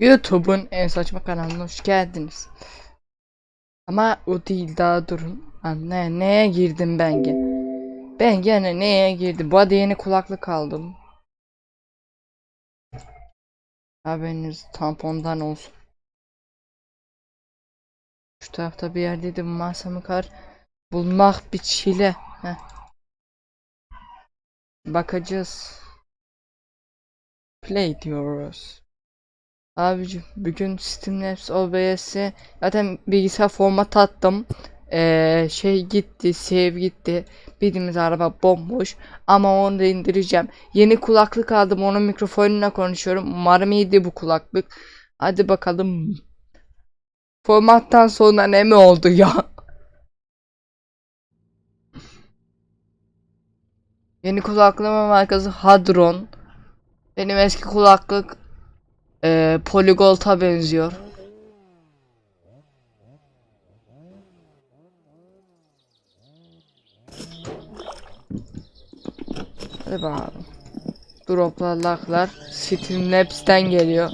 YouTube'un en saçma kanalına hoş geldiniz. Ama o değil daha durun. Lan ne, neye girdim ben gene? Ben gene neye girdim? Bu arada yeni kulaklık aldım. Haberiniz tampondan olsun. Şu tarafta bir yerdeydi masamı kar. Bulmak bir çile. Heh. Bakacağız. Play diyoruz. Abicim bugün Streamlabs OBS'e zaten bilgisayar format attım. Ee, şey gitti, save gitti. Bildiğimiz araba bomboş. Ama onu da indireceğim. Yeni kulaklık aldım. Onun mikrofonuyla konuşuyorum. Umarım iyiydi bu kulaklık. Hadi bakalım. Formattan sonra ne mi oldu ya? Yeni kulaklığımın markası Hadron. Benim eski kulaklık e, Polygold'a benziyor. Hadi bakalım. Droplar, laklar Streamlabs'ten geliyor.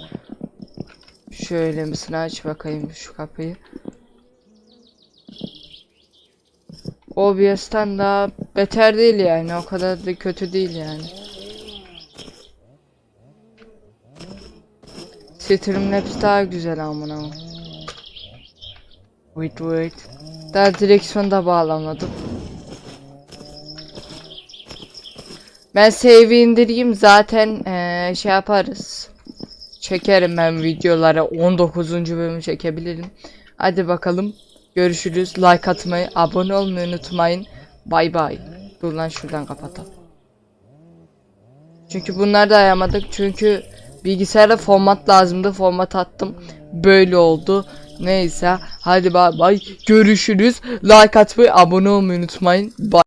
Şöyle misin aç bakayım şu kapıyı. OBS'ten daha beter değil yani. O kadar da kötü değil yani. Streamlabs daha güzel amına. Wait wait. Daha direksiyon da bağlamadım. Ben save indireyim zaten eee, şey yaparız. Çekerim ben videolara 19. bölümü çekebilirim. Hadi bakalım. Görüşürüz. Like atmayı, abone olmayı unutmayın. Bay bay. Dur lan şuradan kapatalım. Çünkü bunları da ayamadık. Çünkü bilgisayara format lazımdı. Format attım. Böyle oldu. Neyse. Hadi bay bay. Görüşürüz. Like atmayı, abone olmayı unutmayın. Bay.